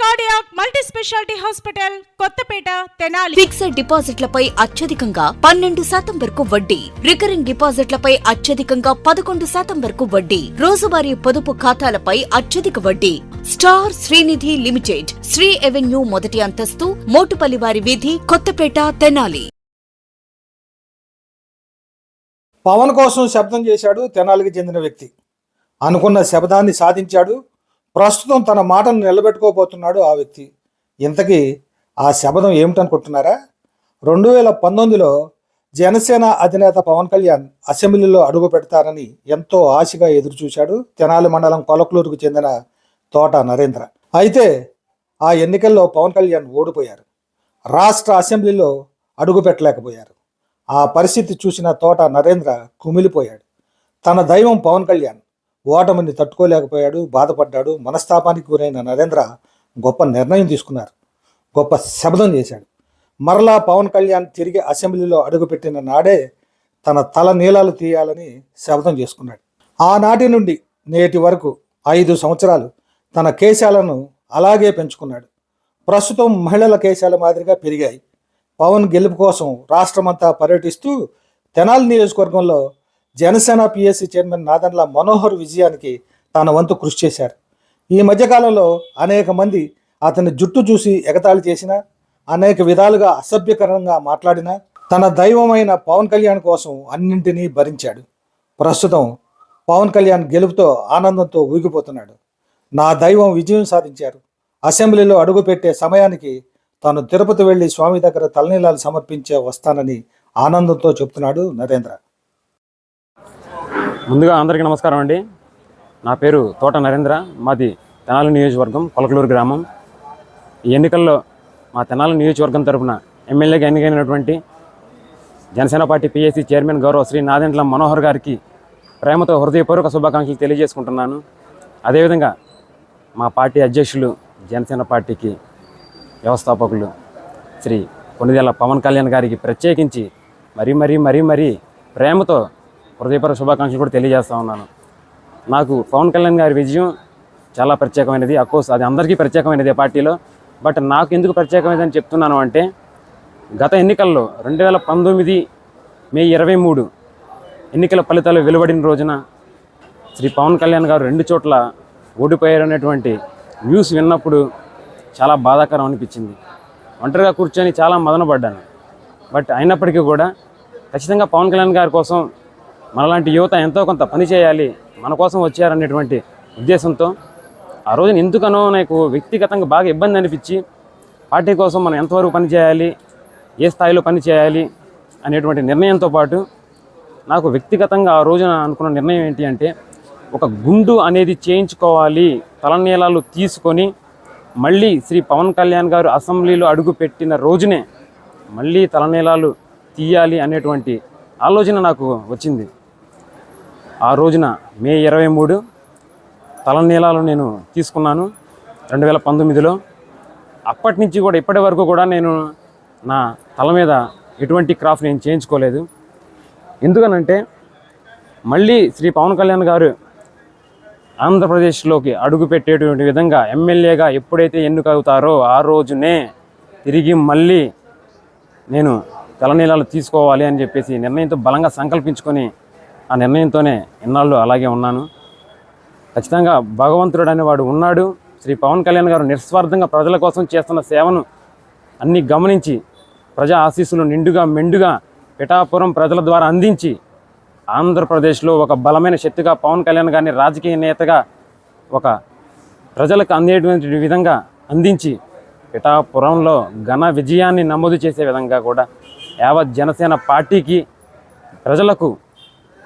Cardiac multi speciality hospital Kothapeta Tenali. Fixed డిపాజిట్లపై అత్యధికంగా పన్నెండు శాతం వరకు వడ్డీ. రికరింగ్ డిపాజిట్లపై అత్యధికంగా పదకొండు శాతం వరకు వడ్డీ. రోజువారీ పొదుపు ఖాతాలపై అత్యధిక వడ్డీ. Star Srinidhi limited Sri avenue మొదటి అంతస్తు మోటుపల్లివారి వీధి కొత్తపేట తెనాలి. పవన్ కోసం శబ్దం చేశాడు తెనాలికి చెందిన వ్యక్తి. అనుకున్న శబ్దాన్ని సాధించాడు ప్రస్తుతం తన మాటను నిలబెట్టుకోబోతున్నాడు ఆ వ్యక్తి. ఇంతకీ ఆ శబదం ఏమిటనుకుంటున్నారా? రెండు వేల పంతొమ్మిదిలో జనసేన అధినేత పవన్ కళ్యాణ్ అసెంబ్లీలో అడుగు పెడతారని ఎంతో ఆశగా ఎదురుచూశాడు తెనాలి మండలం కొలకలూరుకు చెందిన తోట నరేంద్ర. అయితే ఆ ఎన్నికల్లో పవన్ కళ్యాణ్ ఓడిపోయారు. రాష్ట్ర అసెంబ్లీలో అడుగు పెట్టలేకపోయారు. ఆ పరిస్థితి చూసిన తోట నరేంద్ర కుమిలిపోయాడు. తన దైవం పవన్ కళ్యాణ్ ఓటమిని తట్టుకోలేకపోయాడు బాధపడ్డాడు మనస్తాపానికి గురైన నరేంద్ర గొప్ప నిర్ణయం తీసుకున్నారు గొప్ప శబ్దం చేశాడు. మరలా పవన్ కళ్యాణ్ తిరిగి అసెంబ్లీలో అడుగుపెట్టిన నాడే తన తల నీలాలు తీయాలని శబ్దం చేసుకున్నాడు. ఆనాటి నుండి నేటి వరకు ఐదు సంవత్సరాలు తన కేశాలను అలాగే పెంచుకున్నాడు. ప్రస్తుతం మహిళల కేశాల మాదిరిగా పెరిగాయి. పవన్ గెలుపు కోసం రాష్ట్రమంతా పర్యటిస్తూ తెనాలి నియోజకవర్గంలో జనసేన పిఎస్సి చైర్మన్ నాదన్ల మనోహర్ విజయానికి తన వంతు కృషి చేశారు. ఈ మధ్యకాలంలో అనేక మంది అతని జుట్టు చూసి ఎగతాళి చేసిన అనేక విధాలుగా అసభ్యకరంగా మాట్లాడిన తన దైవమైన పవన్ కళ్యాణ్ కోసం అన్నింటినీ భరించాడు. ప్రస్తుతం పవన్ కళ్యాణ్ గెలుపుతో ఆనందంతో ఊగిపోతున్నాడు. నా దైవం విజయం సాధించారు. అసెంబ్లీలో అడుగుపెట్టే సమయానికి తాను తిరుపతి వెళ్ళి స్వామి దగ్గర తలనీలాలు సమర్పించే వస్తానని ఆనందంతో చెప్తున్నాడు నరేంద్ర. ముందుగా అందరికీ నమస్కారం అండి. నా పేరు తోట నరేంద్ర. మాది తెనాలి నియోజకవర్గం కొలకలూరు గ్రామం. ఈ ఎన్నికల్లో మా తెనాలి నియోజకవర్గం తరపున ఎమ్మెల్యేగా ఎన్నికైనటువంటి జనసేన పార్టీ పిఎస్సి చైర్మన్ గౌరవ శ్రీ నాదెండ్ల మనోహర్ గారికి ప్రేమతో హృదయపూర్వక శుభాకాంక్షలు తెలియజేసుకుంటున్నాను. అదేవిధంగా మా పార్టీ అధ్యక్షులు జనసేన పార్టీకి వ్యవస్థాపకులు శ్రీ కొన్నిదేళ్ళ పవన్ కళ్యాణ్ గారికి ప్రత్యేకించి మరీ మరీ మరీ మరీ ప్రేమతో హృదయపర శుభాకాంక్షలు కూడా తెలియజేస్తా ఉన్నాను. నాకు పవన్ కళ్యాణ్ గారి విజయం చాలా ప్రత్యేకమైనది. అఫ్కోర్స్ అది అందరికీ ప్రత్యేకమైనది పార్టీలో. బట్ నాకు ఎందుకు ప్రత్యేకమైనదని చెప్తున్నాను అంటే గత ఎన్నికల్లో రెండు వేల పంతొమ్మిది మే ఇరవై మూడు ఎన్నికల ఫలితాలు వెలువడిన రోజున శ్రీ పవన్ కళ్యాణ్ గారు రెండు చోట్ల ఓడిపోయారనేటువంటి న్యూస్ విన్నప్పుడు చాలా బాధాకరం అనిపించింది. ఒంటరిగా కూర్చొని చాలా మదనపడ్డాను. బట్ అయినప్పటికీ కూడా ఖచ్చితంగా పవన్ కళ్యాణ్ గారి కోసం మనలాంటి యువత ఎంతో కొంత పని చేయాలి మన కోసం వచ్చారనేటువంటి ఉద్దేశంతో ఆ రోజున ఎందుకనో నాకు వ్యక్తిగతంగా బాగా ఇబ్బంది అనిపించి పార్టీ కోసం మనం ఎంతవరకు పని చేయాలి ఏ స్థాయిలో పని చేయాలి అనేటువంటి నిర్ణయంతో పాటు నాకు వ్యక్తిగతంగా ఆ రోజున అనుకున్న నిర్ణయం ఏంటి అంటే ఒక గుండు అనేది చేయించుకోవాలి తలనీలాలు తీసుకొని మళ్ళీ శ్రీ పవన్ కళ్యాణ్ గారు అసెంబ్లీలో అడుగుపెట్టిన రోజునే మళ్ళీ తలనీలాలు తీయాలి అనేటువంటి ఆలోచన నాకు వచ్చింది. ఆ రోజున మే ఇరవై మూడు తలనీలాలు నేను తీసుకున్నాను రెండు వేల పంతొమ్మిదిలో. అప్పటి నుంచి కూడా ఇప్పటి వరకు కూడా నేను నా తల మీద ఎటువంటి క్రాఫ్ట్ నేను చేయించుకోలేదు. ఎందుకనంటే మళ్ళీ శ్రీ పవన్ కళ్యాణ్ గారు ఆంధ్రప్రదేశ్లోకి అడుగుపెట్టేటువంటి విధంగా ఎమ్మెల్యేగా ఎప్పుడైతే ఎన్నికవుతారో ఆ రోజునే తిరిగి మళ్ళీ నేను తలనీలాలు తీసుకోవాలి అని చెప్పేసి నిర్ణయంతో బలంగా సంకల్పించుకొని ఆ నిర్ణయంతోనే ఇన్నాళ్ళు అలాగే ఉన్నాను. ఖచ్చితంగా భగవంతుడు అనేవాడు ఉన్నాడు. శ్రీ పవన్ కళ్యాణ్ గారు నిస్వార్థంగా ప్రజల కోసం చేస్తున్న సేవను అన్నీ గమనించి ప్రజా ఆశీస్సులు నిండుగా మెండుగా పిఠాపురం ప్రజల ద్వారా అందించి ఆంధ్రప్రదేశ్లో ఒక బలమైన శక్తిగా పవన్ కళ్యాణ్ గారిని రాజకీయ నేతగా ఒక ప్రజలకు అందేటువంటి విధంగా అందించి పిఠాపురంలో ఘన విజయాన్ని నమోదు చేసే విధంగా కూడా యావత్ జనసేన పార్టీకి ప్రజలకు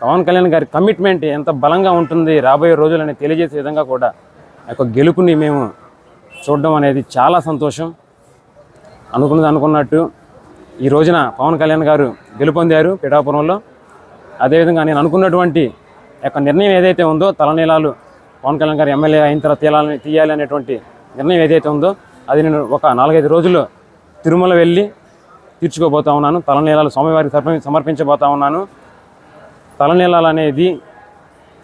పవన్ కళ్యాణ్ గారి కమిట్మెంట్ ఎంత బలంగా ఉంటుంది రాబోయే రోజులని తెలియజేసే విధంగా కూడా ఆ యొక్క గెలుపుని మేము చూడడం అనేది చాలా సంతోషం. అనుకున్నది అనుకున్నట్టు ఈ రోజున పవన్ కళ్యాణ్ గారు గెలుపొందారు పిఠాపురంలో. అదేవిధంగా నేను అనుకున్నటువంటి యొక్క నిర్ణయం ఏదైతే ఉందో తలనీలాలు పవన్ కళ్యాణ్ గారు ఎమ్మెల్యే అయిన తర్వాత తీయాలని తీయాలి అనేటువంటి నిర్ణయం ఏదైతే ఉందో అది నేను ఒక నాలుగైదు రోజుల్లో తిరుమల వెళ్ళి తీర్చుకోబోతా ఉన్నాను. తలనీలాలు స్వామివారికి సమర్పించబోతా ఉన్నాను. తలనీలాలు అనేది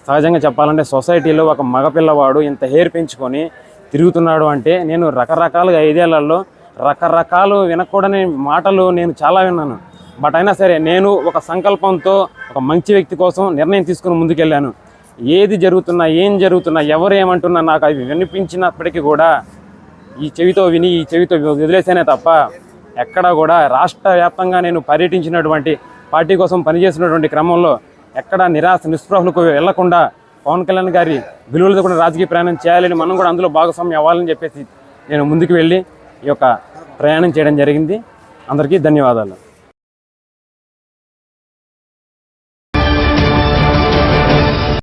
సహజంగా చెప్పాలంటే సొసైటీలో ఒక మగపిల్లవాడు ఇంత హెయిర్ పెంచుకొని తిరుగుతున్నాడు అంటే నేను రకరకాలుగా ఐదేళ్ళలో రకరకాలు వినకూడని మాటలు నేను చాలా విన్నాను. బట్ అయినా సరే నేను ఒక సంకల్పంతో ఒక మంచి వ్యక్తి కోసం నిర్ణయం తీసుకుని ముందుకెళ్ళాను. ఏది జరుగుతున్నా ఏం జరుగుతున్నా ఎవరు ఏమంటున్నా నాకు అవి వినిపించినప్పటికీ కూడా ఈ చెవితో విని ఈ చెవితో వదిలేసానే తప్ప ఎక్కడా కూడా రాష్ట్ర వ్యాప్తంగా నేను పర్యటించినటువంటి పార్టీ కోసం పనిచేసినటువంటి క్రమంలో ఎక్కడ నిరాశ నిస్పృహలకు వెళ్ళకుండా పవన్ కళ్యాణ్ గారి విలువలతో కూడా రాజకీయ ప్రయాణం చేయాలని మనం కూడా అందులో భాగస్వామ్యం అవ్వాలని చెప్పేసి నేను ముందుకు వెళ్ళి ఈ యొక్క ప్రయాణం చేయడం జరిగింది. అందరికీ ధన్యవాదాలు.